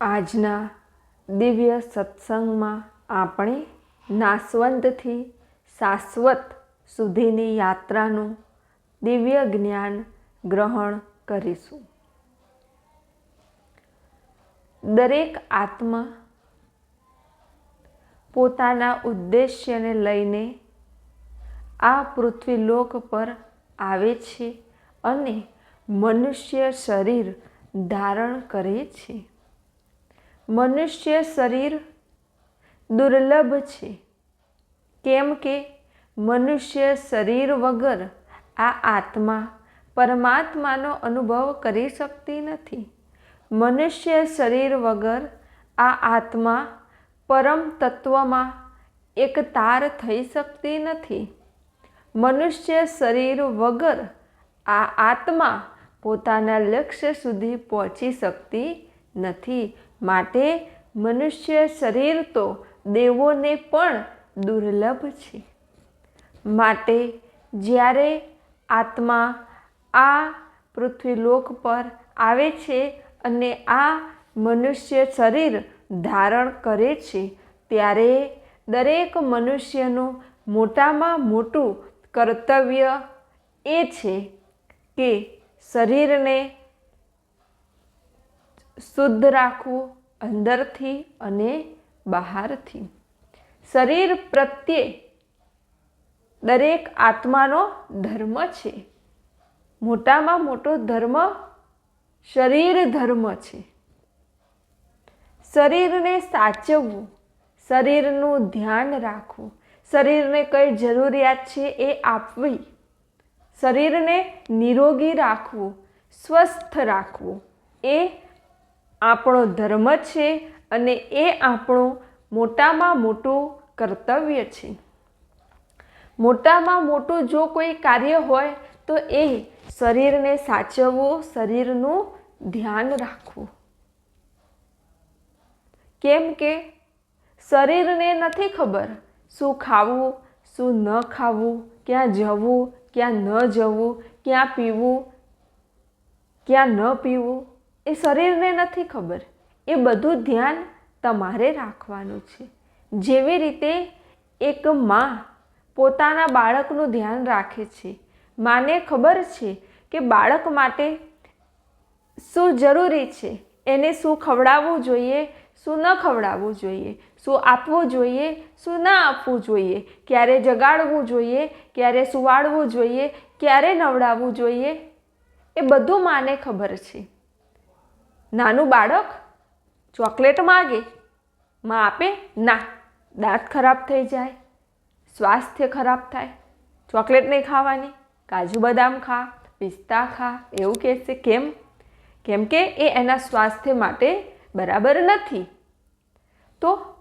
આજના દિવ્ય સત્સંગમાં આપણે નાસવંતથી શાશ્વત સુધીની યાત્રાનું દિવ્ય જ્ઞાન ગ્રહણ કરીશું. દરેક આત્મા પોતાના ઉદ્દેશ્યને લઈને આ પૃથ્વીલોક પર આવે છે અને મનુષ્ય શરીર ધારણ કરે છે. મનુષ્ય શરીર દુર્લભ છે. કેમ કે મનુષ્ય શરીર વગર આ આત્મા પરમાત્માનો અનુભવ કરી શકતી નથી. મનુષ્ય શરીર વગર આ આત્મા પરમ તત્વમાં એક તાર થઈ શકતી નથી. મનુષ્ય શરીર વગર આ આત્મા પોતાના લક્ષ્ય સુધી પહોંચી શકતી નથી. માટે મનુષ્ય શરીર તો દેવોને પણ દુર્લભ છે. માટે જ્યારે આત્મા આ પૃથ્વીલોક પર આવે છે અને આ મનુષ્ય શરીર ધારણ કરે છે, ત્યારે દરેક મનુષ્યનું મોટામાં મોટું કર્તવ્ય એ છે કે શરીરને શુદ્ધ રાખવું અંદરથી અને બહારથી. શરીર પ્રત્યે દરેક આત્માનો ધર્મ છે. મોટામાં મોટો ધર્મ શરીર ધર્મ છે. શરીરને સાચવવું, શરીરનું ધ્યાન રાખવું, શરીરને કઈ જરૂરિયાત છે એ આપવી, શરીરને નિરોગી રાખવું, સ્વસ્થ રાખવું એ આપણો ધર્મ છે અને એ આપણું મોટામાં મોટું કર્તવ્ય છે. મોટામાં મોટું જો કોઈ કાર્ય હોય, તો એ શરીરને સાચવવું, શરીરનું ધ્યાન રાખવું. કેમ કે શરીરને નથી ખબર શું ખાવું, શું ન ખાવું, ક્યાં જવું, ક્યાં ન જવું, ક્યાં પીવું, ક્યાં ન પીવું. એ શરીરને નથી ખબર. એ બધું ધ્યાન તમારે રાખવાનું છે. જેવી રીતે એક માં પોતાના બાળકનું ધ્યાન રાખે છે. માને ખબર છે કે બાળક માટે શું જરૂરી છે? એને શું ખવડાવવું જોઈએ, શું ન ખવડાવવું જોઈએ, શું આપવું જોઈએ, શું ના આપવું જોઈએ, ક્યારે જગાડવું જોઈએ, ક્યારે સુવાડવું જોઈએ, ક્યારે નવડાવવું જોઈએ, એ બધું માને ખબર છે. નાનું બાળક ચોકલેટ માગે, માં આપે, ના, દાંત ખરાબ થઈ જાય, સ્વાસ્થ્ય ખરાબ થાય, ચોકલેટ નહીં ખાવાની, કાજુ બદામ ખા, પિસ્તા ખા, એવું કહેશે. કેમ? કેમ કે એ એના સ્વાસ્થ્ય માટે બરાબર નથી. તો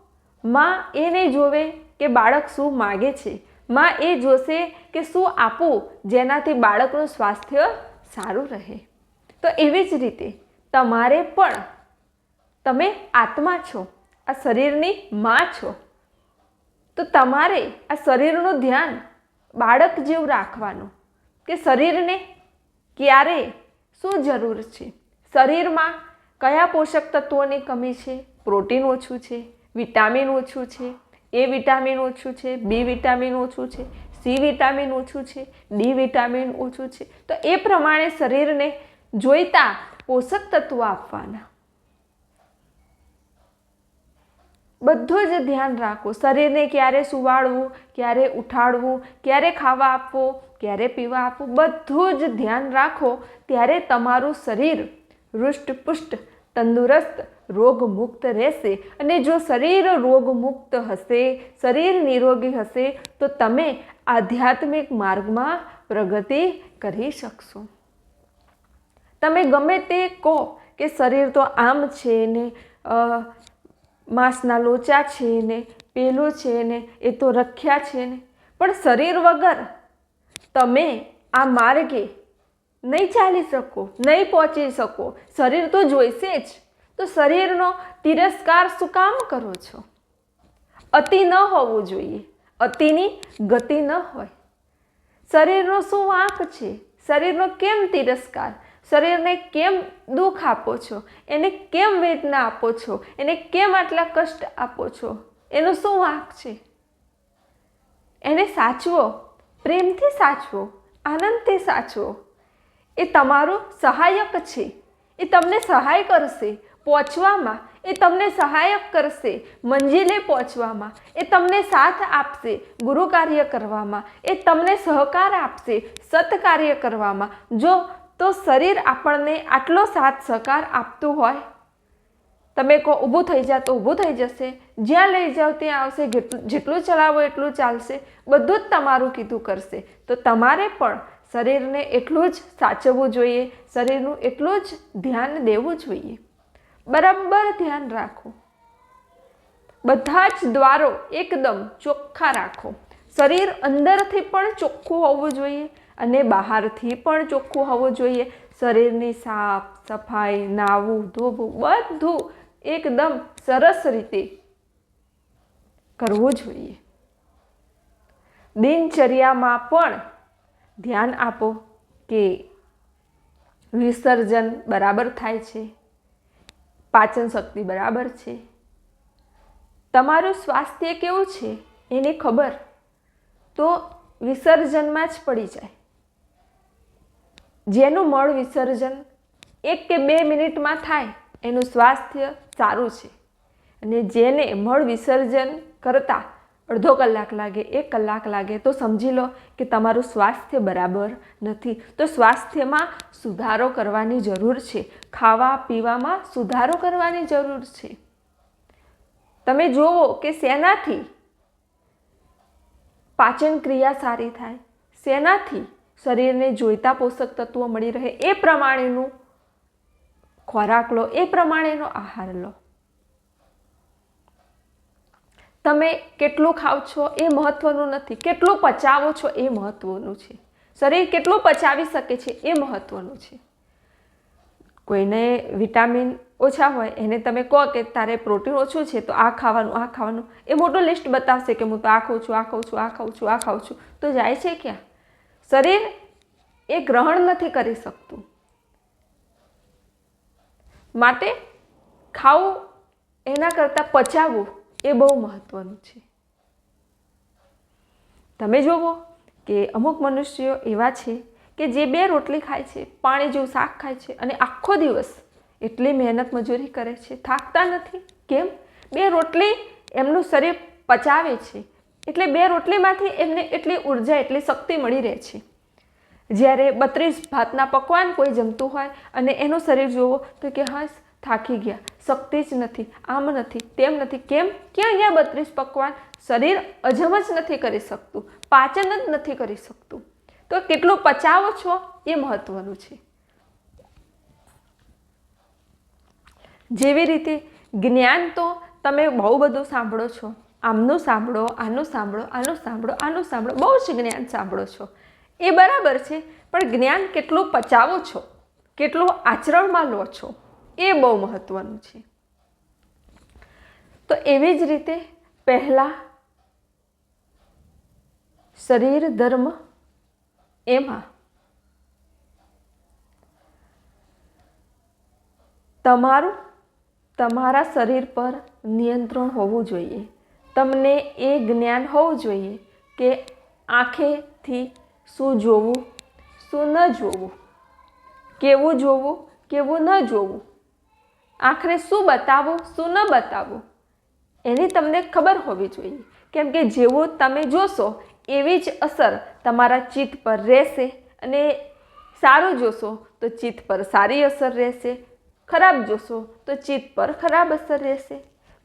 માં એ નહીં જોવે કે બાળક શું માગે છે. માં એ જોશે કે શું આપવું જેનાથી બાળકનું સ્વાસ્થ્ય સારું રહે. તો એવી જ રીતે તમારે પણ તમે આત્મા છો, આ શરીરની માં છો. તો તમારે આ શરીરનું ધ્યાન બાળક જેવું રાખવાનું કે શરીરને ક્યારે શું જરૂર છે? શરીરમાં કયા પોષક તત્વોની કમી છે? પ્રોટીન ઓછું છે, વિટામિન ઓછું છે, એ વિટામિન ઓછું છે, બી વિટામિન ઓછું છે, સી વિટામિન ઓછું છે, ડી વિટામિન ઓછું છે. તો એ પ્રમાણે શરીરને જોઈતા પોષક તત્વો આપવાના. બધું જ ધ્યાન રાખો. શરીરને ક્યારે સુવાડવું ક્યારે ઉઠાડવું, ક્યારે ખાવા આપવું, ક્યારે પીવા આપવું, બધું જ ધ્યાન રાખો. ત્યારે તમારું શરીર હૃષ્ટપુષ્ટ, તંદુરસ્ત, રોગમુક્ત રહેશે. અને જો શરીર રોગમુક્ત હશે, શરીર નિરોગી હશે, તો તમે આધ્યાત્મિક માર્ગમાં પ્રગતિ કરી શકશો. તમે ગમે તે કહો કે શરીર તો આમ છે ને માંસના લોચા છે ને, પેલું છે ને, એ તો રખ્યા છે ને. પણ શરીર વગર તમે આ માર્ગે નહીં ચાલી શકો, નહીં પહોંચી શકો. શરીર તો જોઈશે જ. તો શરીરનો તિરસ્કાર શું કામ કરો છો? અતિ ન હોવું જોઈએ. અતિની ગતિ ન હોય. શરીરનો શું વાંક છે? શરીરનો કેમ તિરસ્કાર? શરીરને કેમ દુઃખ આપો છો? એને કેમ વેદના આપો છો? એને કેમ આટલા કષ્ટ આપો છો? એનો શું વાંક છે? એને સાચવો, પ્રેમથી સાચવો, આનંદથી સાચવો. એ તમારો સહાયક છે. એ તમને સહાય કરશે પહોંચવામાં. એ તમને સહાયક કરશે મંજિલે પહોંચવામાં. એ તમને સાથ આપશે ગુરુ કાર્ય કરવામાં. એ તમને સહકાર આપશે સત્કાર્ય કરવામાં. જો તો શરીર આપણને આટલો સાથ સહકાર આપતું હોય, તમે કહો ઊભું થઈ જા તો ઊભું થઈ જશે, જ્યાં લઈ જાઓ ત્યાં આવશે જેટલું ચલાવો એટલું ચાલશે, બધું જ તમારું કીધું કરશે. તો તમારે પણ શરીરને એટલું જ સાચવવું જોઈએ, શરીરનું એટલું જ ધ્યાન દેવું જોઈએ. બરાબર ધ્યાન રાખો. બધા જ દ્વારો એકદમ ચોખ્ખા રાખો. શરીર અંદરથી પણ ચોખ્ખું હોવું જોઈએ અને બહારથી પણ ચોખ્ખું હોવું જોઈએ. શરીરની સાફ સફાઈ નાવું ધોવું બધું એકદમ સરસ રીતે કરવું જોઈએ. દિનચર્યામાં પણ ધ્યાન આપો કે વિસર્જન બરાબર થાય છે. પાચન શક્તિ બરાબર છે. તમારું સ્વાસ્થ્ય કેવું છે એની ખબર તો વિસર્જનમાં જ પડી જાય. જેનું મળ વિસર્જન એક કે બે મિનિટમાં થાય, એનું સ્વાસ્થ્ય સારું છે. અને જેને મળ વિસર્જન કરતાં અડધો કલાક લાગે, એક કલાક લાગે, તો સમજી લો કે તમારું સ્વાસ્થ્ય બરાબર નથી. તો સ્વાસ્થ્યમાં સુધારો કરવાની જરૂર છે. ખાવા પીવામાં સુધારો કરવાની જરૂર છે. તમે જુઓ કે શેનાથી પાચન ક્રિયા સારી થાય. શેનાથી શરીરને જોઈતા પોષક તત્વો મળી રહે એ પ્રમાણેનું ખોરાક લો, એ પ્રમાણેનો આહાર લો. તમે કેટલું ખાવ છો એ મહત્વનું નથી. કેટલું પચાવો છો એ મહત્વનું છે. શરીર કેટલું પચાવી શકે છે એ મહત્વનું છે. કોઈને વિટામિન ઓછા હોય, એને તમે કહો કે તારે પ્રોટીન ઓછું છે, તો આ ખાવાનું આ ખાવાનું. એ મોટું લિસ્ટ બતાવશે કે હું તો આ ખાઉં છું, આ ખાઉં છું, આ ખાઉં છું, આ ખાઉં છું. તો જાય છે ક્યાં? શરીર એ ગ્રહણ નથી કરી શકતું. માટે ખાવું એના કરતાં પચાવવું એ બહુ મહત્વનું છે. તમે જુઓ કે અમુક મનુષ્યો એવા છે કે જે બે રોટલી ખાય છે, પાણી જેવું શાક ખાય છે અને આખો દિવસ એટલી મહેનત મજૂરી કરે છે. થાકતા નથી. કેમ? બે રોટલી એમનું શરીર પચાવે છે. એટલે બે રોટલીમાંથી એમને એટલી ઊર્જા, એટલી શક્તિ મળી રહે છે. જ્યારે બત્રીસ ભાતના પકવાન કોઈ જમતું હોય અને એનું શરીર જુઓ તો કે હસ, થાકી ગયા. શક્તિ જ નથી, આમ નથી, તેમ નથી. કેમ? ક્યાં ગયા બત્રીસ પકવાન શરીર અજમ જ નથી કરી શકતું, પાચન જ નથી કરી શકતું. તો કેટલું પચાવો છો એ મહત્વનું છે. જેવી રીતે જ્ઞાન તો તમે બહુ બધું સાંભળો છો. આમનું સાંભળો, આનું સાંભળો આનું સાંભળો આનું સાંભળો. બહુ જ જ્ઞાન સાંભળો છો. એ બરાબર છે, પણ જ્ઞાન કેટલું પચાવો છો? કેટલું આચરણમાં લો છો? એ બહુ મહત્ત્વનું છે. તો એવી જ રીતે પહેલાં શરીર ધર્મ એમાં તમારું, તમારા શરીર પર નિયંત્રણ હોવું જોઈએ. તમને એ જ્ઞાન હોવું જોઈએ કે આંખેથી શું જોવું, શું ન જોવું, કેવું જોવું, કેવું ન જોવું. આખરે શું બતાવવું શું ન બતાવવું એની તમને ખબર હોવી જોઈએ. કેમ કે જેવું તમે જોશો, એવી જ અસર તમારા ચિત્ત પર રહેશે અને સારું જોશો તો ચિત્ત પર સારી અસર રહેશે, ખરાબ જોશો તો ચિત્ત પર ખરાબ અસર રહેશે.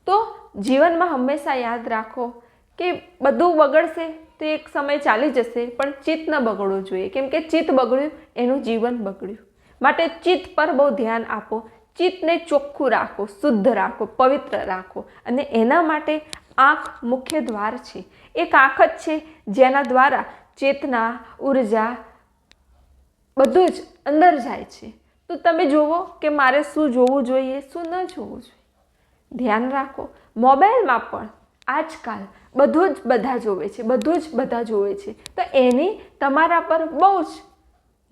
તો જીવનમાં હંમેશા યાદ રાખો કે બધું બગડશે તો એક સમય ચાલી જશે, પણ ચિત્ત ન બગડવું જોઈએ. કેમ કે ચિત્ત બગડ્યું, એનું જીવન બગડ્યું. માટે ચિત્ત પર બહુ ધ્યાન આપો. ચિત્તને ચોખ્ખું રાખો, શુદ્ધ રાખો, પવિત્ર રાખો. અને એના માટે આંખ મુખ્ય દ્વાર છે. એક આંખ જ છે જેના દ્વારા ચેતના, ઊર્જા બધું જ અંદર જાય છે. તો તમે જુઓ કે મારે શું જોવું જોઈએ, શું ન જોવું જોઈએ. ધ્યાન રાખો. મોબાઈલમાં પણ આજકાલ બધું જ બધા જોવે છે, બધું જ બધા જોવે છે. તો એની તમારા પર બહુ જ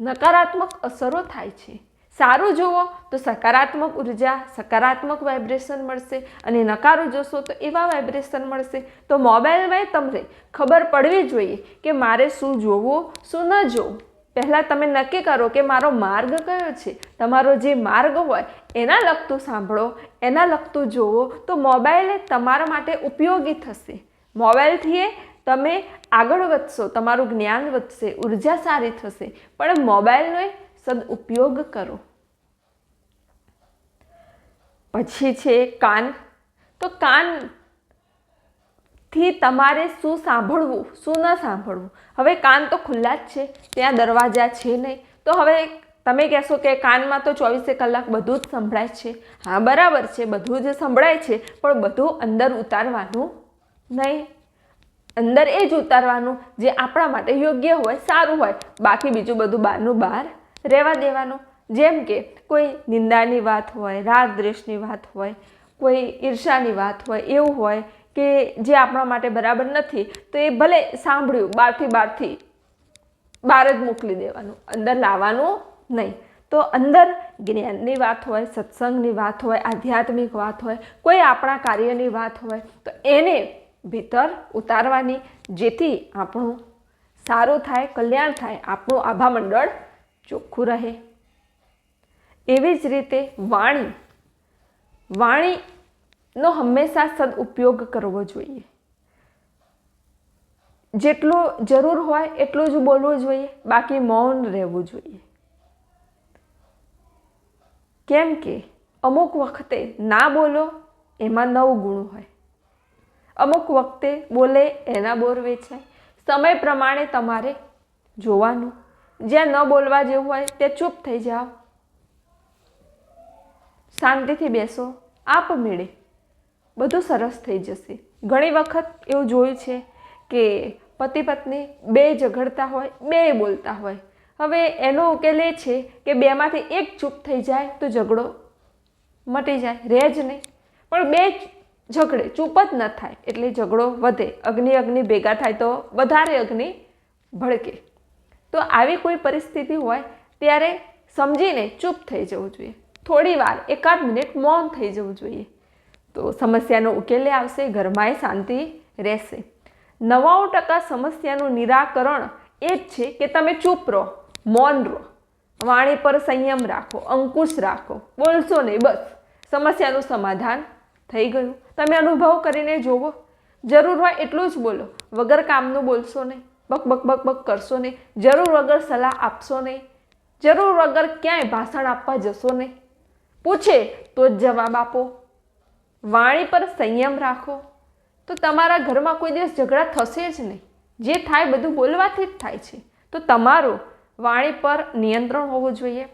નકારાત્મક અસરો થાય છે. સારું જુઓ તો સકારાત્મક ઊર્જા, સકારાત્મક વાઇબ્રેશન મળશે અને નકારું જોશો તો એવા વાઇબ્રેશન મળશે. તો મોબાઈલમાં તમને ખબર પડવી જોઈએ કે મારે શું જોવું, શું ન જોવું. પહેલાં તમે નક્કી કરો કે મારો માર્ગ કયો છે. તમારો જે માર્ગ હોય, એના લગતું સાંભળો, એના લગતું જુઓ તો મોબાઈલ તમારા માટે ઉપયોગી થશે. મોબાઈલથી તમે આગળ વધશો, તમારું જ્ઞાન વધશે, ઊર્જા સારી થશે. પણ મોબાઈલનો સદઉપયોગ કરો. પછી છે કાન. તો કાનથી તમારે શું સાંભળવું, શું ન સાંભળવું? હવે કાન તો ખુલ્લા જ છે, ત્યાં દરવાજા છે નહીં. તો હવે તમે કહેશો કે કાનમાં તો ચોવીસે કલાક બધું જ સંભળાય છે. હા, બરાબર છે, બધું જ સંભળાય છે, પણ બધું અંદર ઉતારવાનું નહીં. અંદર એ જ ઉતારવાનું જે આપણા માટે યોગ્ય હોય, સારું હોય. બાકી બીજું બધું બહારનું બહાર રહેવા દેવાનું. જેમ કે કોઈ નિંદાની વાત હોય રાગ દ્વેષની વાત હોય, કોઈ ઈર્ષાની વાત હોય, એવું હોય. કે જે આપણા માટે બરાબર નથી, તો એ ભલે સાંભળ્યું બહારથી બહારથી બહાર જ મોકલી દેવાનું, અંદર લાવવાનું નહીં. તો અંદર જ્ઞાનની વાત હોય, સત્સંગની વાત હોય, આધ્યાત્મિક વાત હોય, કોઈ આપણા કાર્યની વાત હોય, તો એને ભીતર ઉતારવાની, જેથી આપણું સારું થાય, કલ્યાણ થાય, આપણું આભા મંડળ ચોખ્ખું રહે. એવી જ રીતે વાણી વાણીનો હંમેશા સદઉપયોગ કરવો જોઈએ. જેટલું જરૂર હોય એટલું જ બોલવું જોઈએ, બાકી મૌન રહેવું જોઈએ. કેમ કે અમુક વખતે ના બોલો એમાં નવ ગુણ હોય. અમુક વખતે બોલે એના બોર વેચાય. સમય પ્રમાણે તમારે જોવાનું. જ્યાં ન બોલવા જેવું હોય ત્યાં ચૂપ થઈ જાઓ. શાંતિથી બેસો. આપમેળે બધું સરસ થઈ જશે. ઘણી વખત એવું જોયું છે કે પતિ પત્ની બે ઝઘડતા હોય, બે બોલતા હોય. હવે એનો ઉકેલ એ છે કે બેમાંથી એક ચૂપ થઈ જાય તો ઝઘડો મટી જાય, રહે જ નહીં. પણ બે ઝઘડે, ચૂપ જ ન થાય એટલે ઝઘડો વધે. અગ્નિ અગ્નિ ભેગા થાય તો વધારે અગ્નિ ભડકે. તો આવી કોઈ પરિસ્થિતિ હોય ત્યારે સમજીને ચૂપ થઈ જવું જોઈએ. થોડી વાર, એકાદ મિનિટ મૌન થઈ જવું જોઈએ. તો સમસ્યાનો ઉકેલે આવશે ઘરમાંય શાંતિ રહેશે. નવ્વાણું ટકા સમસ્યાનું નિરાકરણ એ જ છે કે તમે ચૂપ રહો, મૌન રહો, વાણી પર સંયમ રાખો, અંકુશ રાખો, બોલશો નહીં, બસ. સમસ્યાનું સમાધાન થઈ ગયું. તમે અનુભવ કરીને જોવો. જરૂર હોય એટલું જ બોલો. વગર કામનું બોલશો નહીં. બક બક બક બક કરશો નહીં. જરૂર વગર સલાહ આપશો નહીં. જરૂર વગર ક્યાંય ભાષણ આપવા જશો નહીં. પૂછે તો જ જવાબ આપો. વાણી પર સંયમ રાખો, તો તમારા ઘરમાં કોઈ દિવસ ઝઘડા થશે જ નહીં. જે થાય બધું બોલવાથી જ થાય છે. તો તમારું વાણી પર નિયંત્રણ હોવું જોઈએ.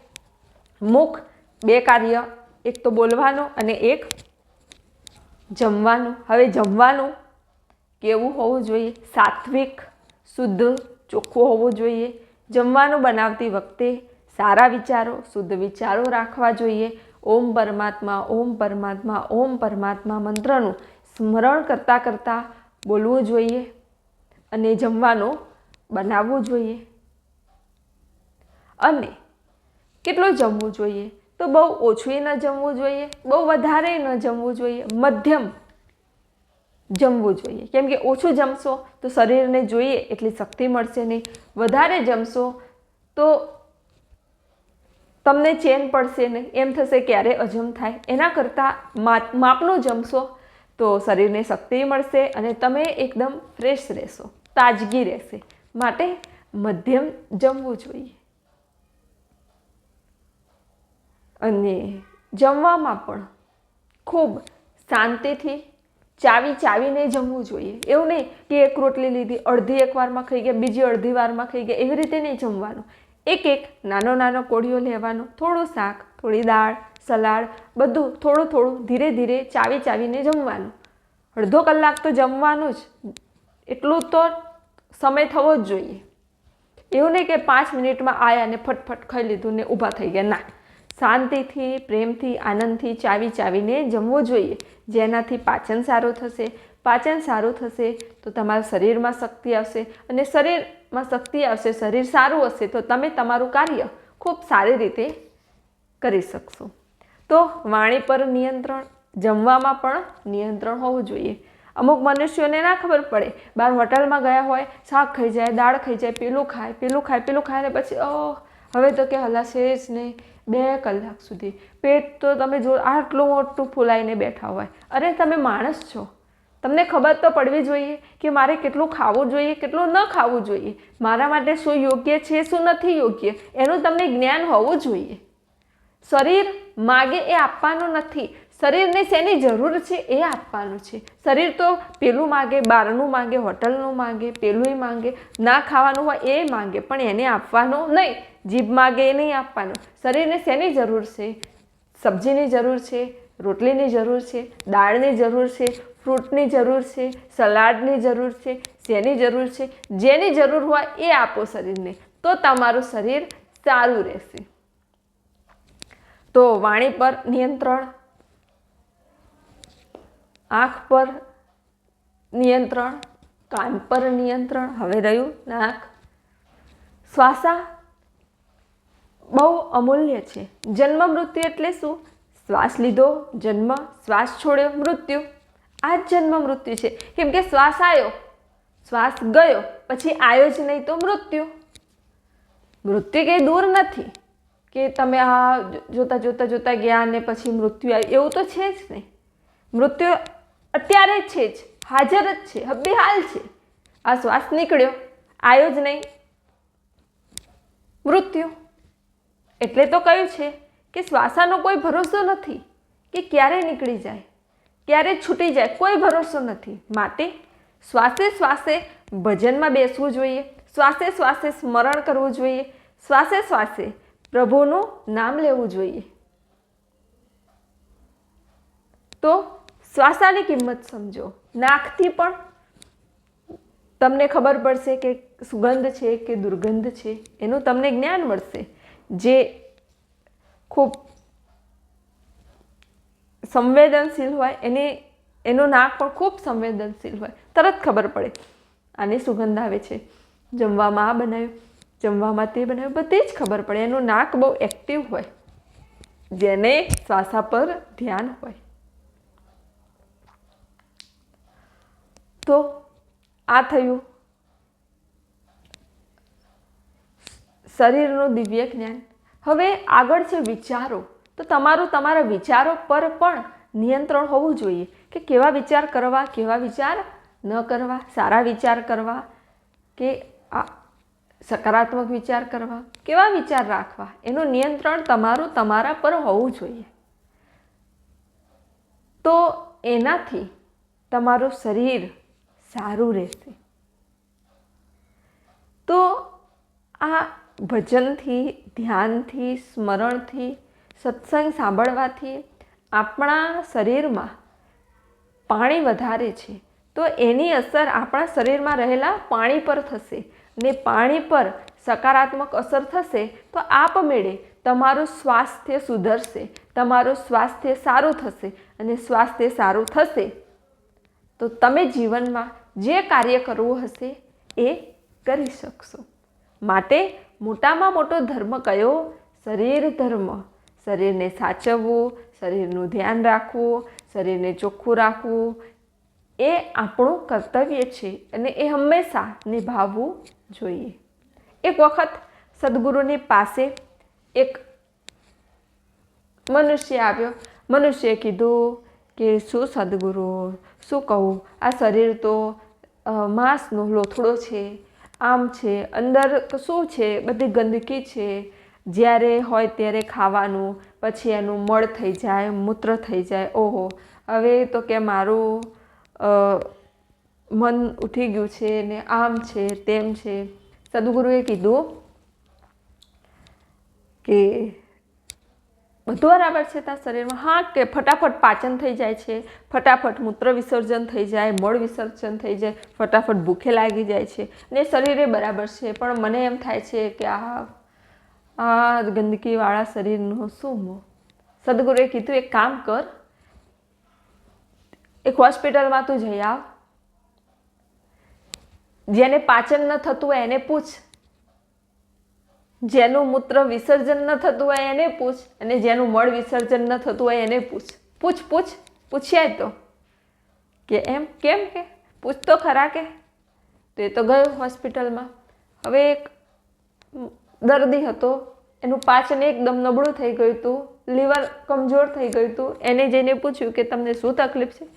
મુખ, બે કાર્ય, એક તો બોલવાનું અને એક જમવાનું. હવે જમવાનું કેવું હોવું જોઈએ? સાત્વિક, શુદ્ધ, ચોખ્ખું હોવું જોઈએ. જમવાનું બનાવતી વખતે સારા વિચારો, શુદ્ધ વિચારો રાખવા જોઈએ. ઓમ પરમાત્મા ઓમ પરમાત્મા ઓમ પરમાત્મા મંત્રનું સ્મરણ કરતાં કરતાં બોલવું જોઈએ અને જમવાનું બનાવવું જોઈએ. અને કેટલું જમવું જોઈએ? તો બહુ ઓછું ન જમવું જોઈએ, બહુ વધારે ન જમવું જોઈએ, મધ્યમ જમવું જોઈએ. કેમ કે ઓછું જમશો તો શરીરને જોઈએ, એટલી શક્તિ મળશે નહીં. વધારે જમશો તો તમને ચેન પડશે નહીં એમ થશે ક્યારે અજમ થાય. એના કરતાં માપનું જમશો તો શરીરને શક્તિ મળશે અને તમે એકદમ ફ્રેશ રહેશો, તાજગી રહેશે. માટે મધ્યમ જમવું જોઈએ. અને જમવામાં પણ ખૂબ શાંતિથી ચાવી ચાવીને જમવું જોઈએ. એવું નહીં કે એક રોટલી લીધી, અડધી એક વારમાં ખાઈ ગયા, બીજી અડધી વારમાં ખાઈ ગયા, એવી રીતે નહીં જમવાનું. એક એક નાનો નાનો કોળીઓ લેવાનો, થોડો શાક, થોડી દાળ, સલાડ, બધું થોડું થોડું ધીરે ધીરે ચાવી ચાવીને જમવાનું. અડધો કલાક તો જમવાનું જ. એટલું તો સમય થવો જ જોઈએ. એવું નહીં કે પાંચ મિનિટમાં આવ્યા ને ફટફટ ખાઈ લીધું ને ઊભા થઈ ગયા. ના. શાંતિથી, પ્રેમથી, આનંદથી ચાવી ચાવીને જમવું જોઈએ. જેનાથી પાચન સારું થશે. પાચન સારું થશે તો તમારા શરીરમાં શક્તિ આવશે અને શરીરમાં શક્તિ આવશે, શરીર સારું હશે, તો તમે તમારું કાર્ય ખૂબ સારી રીતે કરી શકશો. તો વાણી પર નિયંત્રણ, જમવામાં પણ નિયંત્રણ હોવું જોઈએ. અમુક મનુષ્યોને ના ખબર પડે, બહાર હોટલમાં ગયા હોય, શાક ખાઈ જાય, દાળ ખાઈ જાય, પેલું ખાય પેલું ખાય પેલું ખાય ને પછી, ઓહ, હવે તો કે હલાશે જ નહીં. બે કલાક સુધી. પેટ તો તમે જો આટલું મોટું ફૂલાઈને બેઠા હોય. અરે તમે માણસ છો. તમને ખબર તો પડવી જોઈએ કે મારે કેટલું ખાવું જોઈએ, કેટલું ન ખાવું જોઈએ. મારા માટે શું યોગ્ય છે, શું નથી યોગ્ય, એનું તમને જ્ઞાન હોવું જોઈએ. શરીર માગે એ આપવાનું નથી. શરીરને શેની જરૂર છે, એ આપવાનું છે. શરીર તો પેલું માગે, બહારનું માગે, હોટલનું માગે પેલું માગે, ના ખાવાનું હોય એ માગે, પણ એને આપવાનું નહીં. જીભ માગે એ નહીં આપવાનું. શરીરને શેની જરૂર છે? સબ્જીની જરૂર છે? રોટલીની જરૂર છે, દાળની જરૂર છે, ફ્રૂટની જરૂર છે, સલાડની જરૂર છે, શેની જરૂર છે, જેની જરૂર હોય એ આપો શરીરને, તો તમારું શરીર સારું રહેશે. તો વાણી પર નિયંત્રણ, આંખ પર નિયંત્રણ, કાન પર નિયંત્રણ, હવે રહ્યું નાક. શ્વાસા બહુ અમૂલ્ય છે. જન્મ મૃત્યુ એટલે શું? શ્વાસ લીધો, જન્મ, શ્વાસ છોડ્યો, મૃત્યુ. આ જ જન્મ મૃત્યુ છે. કેમ કે શ્વાસ આવ્યો શ્વાસ ગયો, પછી આવ્યો જ નહીં તો મૃત્યુ. મૃત્યુ કંઈ દૂર નથી, કે તમે આ જોતા જોતા જોતા ગયા અને પછી મૃત્યુ આવ્યું એવું તો છે જ નહીં. મૃત્યુ અત્યારે છે જ, હાજર જ છે હબ્બી હાલ છે. આ શ્વાસ નીકળ્યો આવ્યો જ નહીં. મૃત્યુ. એટલે તો કયું છે? કે શ્વાસાનો કોઈ ભરોસો નથી કે ક્યારે નીકળી જાય, ક્યારે છૂટી જાય, કોઈ ભરોસો નથી. માટે શ્વાસે શ્વાસે ભજનમાં બેસવું જોઈએ, શ્વાસે શ્વાસે સ્મરણ કરવું જોઈએ, શ્વાસે શ્વાસે પ્રભુનું નામ લેવું જોઈએ. તો શ્વાસાની કિંમત સમજો. નાકથી પણ તમને ખબર પડશે કે સુગંધ છે કે દુર્ગંધ છે, એનું તમને જ્ઞાન મળશે. જે ખૂબ સંવેદનશીલ હોય, એની, એનું નાક પણ ખૂબ સંવેદનશીલ હોય. તરત ખબર પડે, આની સુગંધ આવે છે. જમવામાં આ બનાવ્યું, જમવામાં તે બનાવ્યું, બધી જ ખબર પડે. એનું નાક બહુ એક્ટિવ હોય, જેને શ્વાસા પર ધ્યાન હોય. તો આ થયું. શરીરનું દિવ્ય જ્ઞાન. હવે આગળ છે વિચારો. તો તમારું તમારા વિચારો પર પણ નિયંત્રણ હોવું જોઈએ કે કેવા વિચાર કરવા, કેવા વિચાર ન કરવા, સારા વિચાર કરવા કે આ સકારાત્મક વિચાર કરવા, કેવા વિચાર રાખવા, એનું નિયંત્રણ તમારું તમારા પર હોવું જોઈએ. તો એનાથી તમારું શરીર સારું રહેશે. તો આ ભજનથી, ધ્યાનથી, સ્મરણથી, સત્સંગ સાંભળવાથી આપણા શરીરમાં પાણી વધારે છે. તો એની અસર આપણા શરીરમાં રહેલા પાણી પર થશે ને પાણી પર સકારાત્મક અસર થશે તો આપમેળે તમારું સ્વાસ્થ્ય સુધરશે, તમારું સ્વાસ્થ્ય સારું થશે અને સ્વાસ્થ્ય સારું થશે. તો તમે જીવનમાં જે કાર્ય કરવું હશે એ કરી શકશો. માટે મોટામાં મોટો ધર્મ કયો? શરીર ધર્મ. શરીરને સાચવવું, શરીરનું ધ્યાન રાખવું, શરીરને ચોખ્ખું રાખવું એ આપણું કર્તવ્ય છે અને એ હંમેશા નિભાવવું જોઈએ. એક વખત સદગુરુની પાસે એક મનુષ્ય આવ્યો. મનુષ્યએ કીધું કે, શું સદગુરુ? શું કહું? આ શરીર તો માંસનો લોથડો છે. આમ છે, અંદર શું છે, બધી ગંદકી છે. જ્યારે હોય ત્યારે ખાવાનું, પછી એનું મળ થઈ જાય, મૂત્ર થઈ જાય. ઓહો, હવે તો કે મારું મન ઉઠી ગયું છે ને આમ છે, તેમ છે. સદગુરુએ કીધું કે બધું બરાબર છે તારા શરીરમાં. હા, કે ફટાફટ પાચન થઈ જાય છે, ફટાફટ મૂત્ર વિસર્જન થઈ જાય, મળ વિસર્જન થઈ જાય, ફટાફટ ભૂખે લાગી જાય છે. ને શરીરે બરાબર છે, પણ મને એમ થાય છે કે આ આ ગંદકીવાળા શરીરનો શું મો? સદગુરુએ કીધું, એક કામ કર, એક હોસ્પિટલમાં તું જઈ આવ. જેને પાચન ન થતું હોય એને પૂછ. જેનું મૂત્ર વિસર્જન ન થતું હોય એને પૂછ, અને જેનું મળ વિસર્જન ન થતું હોય એને પૂછ. પૂછ પૂછ, પૂછ્યાય તો. કે એમ, કેમ કે? પૂછ તો ખરા કે? તો એ તો ગયો હોસ્પિટલમાં. હવે એક દર્દી હતો, એનું પાચન એકદમ નબળું થઈ ગયું હતું, લીવર કમજોર થઈ ગયું હતું. એને જઈને પૂછ્યું કે તમને શું તકલીફ છે?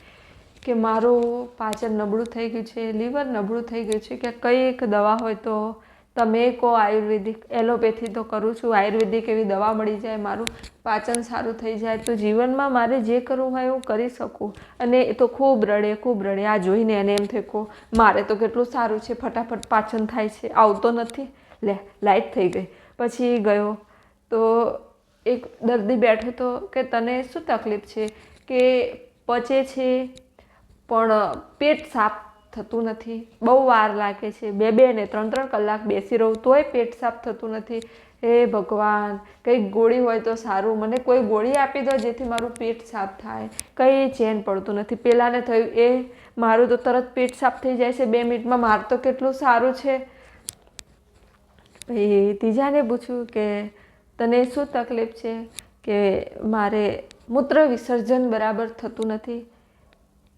કે મારું પાચન નબળું થઈ ગયું છે, લીવર નબળું થઈ ગયું છે, કે કઈ એક દવા હોય તો તમે કહો આયુર્વેદિક, એલોપેથી તો કરું છું, આયુર્વેદિક એવી દવા મળી જાય, મારું પાચન સારું થઈ જાય, તો જીવનમાં મારે જે કરવું હોય હું કરી શકું. અને એ તો ખૂબ રડે ખૂબ રડે. આ જોઈને એને એમ થઈ કહો મારે તો કેટલું સારું છે, ફટાફટ પાચન થાય છે. આવતો નથી. લે, લાઈટ થઈ ગઈ. પછી ગયો. તો એક દર્દી બેઠો તો કે તને શું તકલીફ છે? કે પચે છે, પણ પેટ સાફ થતું નથી. બહુ વાર લાગે છે. બે બે ને ત્રણ ત્રણ કલાક બેસી રહું તોય પેટ સાફ થતું નથી. હે ભગવાન, કંઈક ગોળી હોય તો સારું. મને કોઈ ગોળી આપી દો જેથી મારું પેટ સાફ થાય. કંઈ ચેન પડતું નથી. પહેલાંને થયું એ, મારું તો તરત પેટ સાફ થઈ જાય છે. બે મિનિટમાં મારું તો કેટલું સારું છે. પછી ત્રીજાને પૂછ્યું કે, તને શું તકલીફ છે? કે મારે મૂત્ર વિસર્જન બરાબર થતું નથી.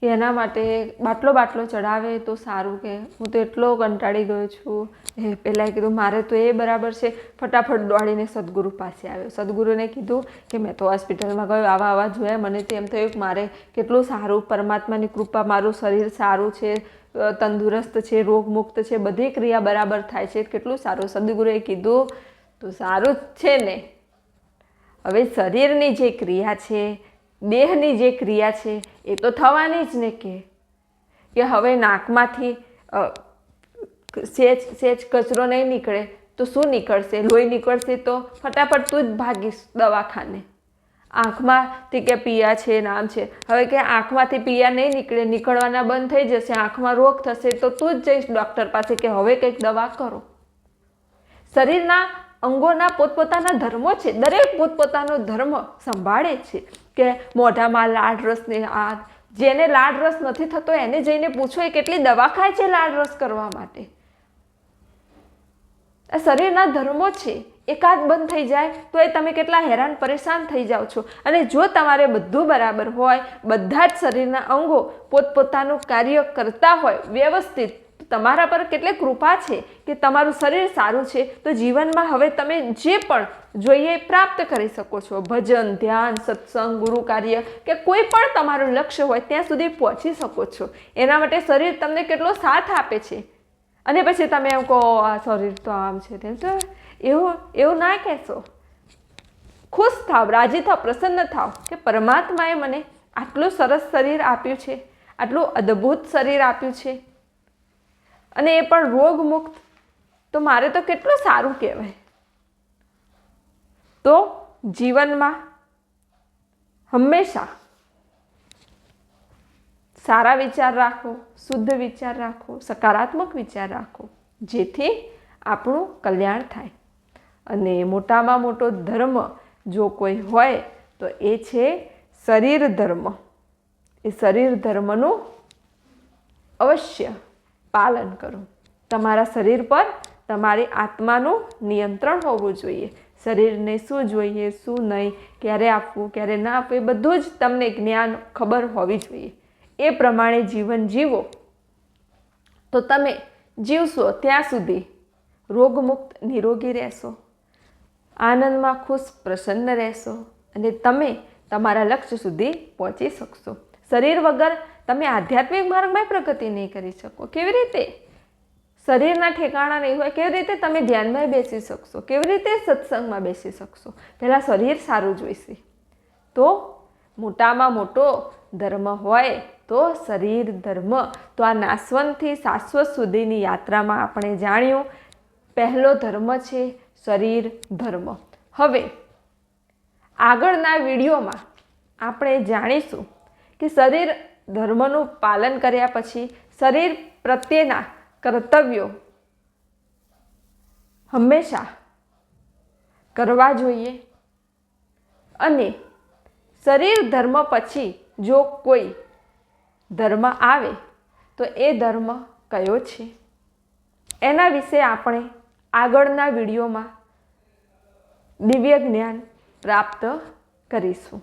કે એના માટે બાટલો બાટલો ચડાવે તો સારું કે હું તો એટલો કંટાળી ગયો છું. એ પહેલાં કીધું, મારે તો એ બરાબર છે. ફટાફટ દોડીને સદગુરુ પાસે આવ્યો. સદગુરુને કીધું કે, મેં તો હોસ્પિટલમાં ગયો, આવા આવા જોયા. મને તો એમ થયું કે મારે કેટલું સારું, પરમાત્માની કૃપા, મારું શરીર સારું છે તંદુરસ્ત છે, રોગમુક્ત છે, બધી ક્રિયા બરાબર થાય છે. કેટલું સારું. સદગુરુએ કીધું, તો સારું જ છે ને. હવે શરીરની જે ક્રિયા છે દેહની જે ક્રિયા છે, એ તો થવાની જ ને કે. હવે નાકમાંથી સેજ સેજ કચરો નહીં નીકળે, તો શું નીકળશે? લોહી નીકળશે તો ફટાફટ તું જ ભાગીશ દવાખાને. આંખમાંથી કે પિયા છે, નામ છે. હવે કે આંખમાંથી પિયા નહીં નીકળે, નીકળવાના બંધ થઈ જશે, આંખમાં રોગ થશે, તો તું જ જઈશ ડૉક્ટર પાસે કે હવે કંઈક દવા કરો. શરીરના અંગોના પોતપોતાના ધર્મો છે. દરેક પોતપોતાનો ધર્મ સંભાળે છે કે મોઢામાં લાડ રસને આ જેને લાડ રસ નથી થતો એને જઈને પૂછો એ કેટલી દવા ખાય છે લાડ રસ કરવા માટે. આ શરીરના ધર્મો છે. એકાદ બંધ થઈ જાય તો એ તમે કેટલા હેરાન પરેશાન થઈ જાઓ છો. અને જો તમારે બધું બરાબર હોય, બધા જ શરીરના અંગો પોતપોતાનું કાર્ય કરતા હોય, વ્યવસ્થિત તમારા પર કેટલી કૃપા છે કે તમારું શરીર સારું છે, તો જીવનમાં હવે તમે જે પણ જોઈએ પ્રાપ્ત કરી શકો છો. ભજન, ધ્યાન, સત્સંગ, ગુરુ કાર્ય કે કોઈ પણ તમારું લક્ષ્ય હોય ત્યાં સુધી પહોંચી શકો છો. એના માટે શરીર તમને કેટલો સાથ આપે છે. અને પછી તમે એમ કહો, આ શરીર તો આમ છે તેમ છે. એવું એવું ના કહેશો. ખુશ થાવ, રાજી થાવ, પ્રસન્ન થાવ કે પરમાત્માએ મને આટલું સરસ શરીર આપ્યું છે, આટલું અદ્ભુત શરીર આપ્યું છે. અને એ પણ રોગમુક્ત. તો મારે તો કેટલું સારું કહેવાય. તો જીવનમાં હંમેશા સારા વિચાર રાખો, શુદ્ધ વિચાર રાખો, સકારાત્મક વિચાર રાખો, જેથી આપણું કલ્યાણ થાય. અને મોટામાં મોટો ધર્મ જો કોઈ હોય, તો એ છે શરીર ધર્મ. એ શરીર ધર્મનું અવશ્ય પાલન કરો. તમારા શરીર પર તમારી આત્માનું નિયંત્રણ હોવું જોઈએ. શરીરને શું જોઈએ, શું નહીં, ક્યારે આપવું, ક્યારે ના આપવું, એ બધું જ તમને જ્ઞાન, ખબર હોવી જોઈએ. એ પ્રમાણે જીવન જીવો. તો તમે જીવશો ત્યાં સુધી. રોગમુક્ત, નિરોગી રહેશો. આનંદમાં ખુશ, પ્રસન્ન રહેશો. અને તમે તમારા લક્ષ્ય સુધી પહોંચી શકશો. શરીર વગર તમે આધ્યાત્મિક માર્ગમાં પ્રગતિ નહીં કરી શકો. કેવી રીતે? શરીરના ઠેકાણા નહીં હોય, કેવી રીતે તમે ધ્યાનમાં બેસી શકશો? કેવી રીતે સત્સંગમાં બેસી શકશો? પહેલાં શરીર સારું જોઈશે. તો મોટામાં મોટો ધર્મ હોય, તો શરીર ધર્મ. તો આ નાસવંતથી શાશ્વત સુધીની યાત્રામાં આપણે જાણ્યું, પહેલો ધર્મ છે શરીર ધર્મ. હવે, આગળના વિડીયોમાં આપણે જાણીશું કે શરીર ધર્મનું પાલન કર્યા પછી શરીર પ્રત્યેના કર્તવ્યો હંમેશા કરવા જોઈએ. અને શરીર ધર્મ પછી જો કોઈ ધર્મ આવે, તો એ ધર્મ કયો છે? એના વિશે આપણે આગળના વિડીયોમાં દિવ્ય જ્ઞાન પ્રાપ્ત કરીશું.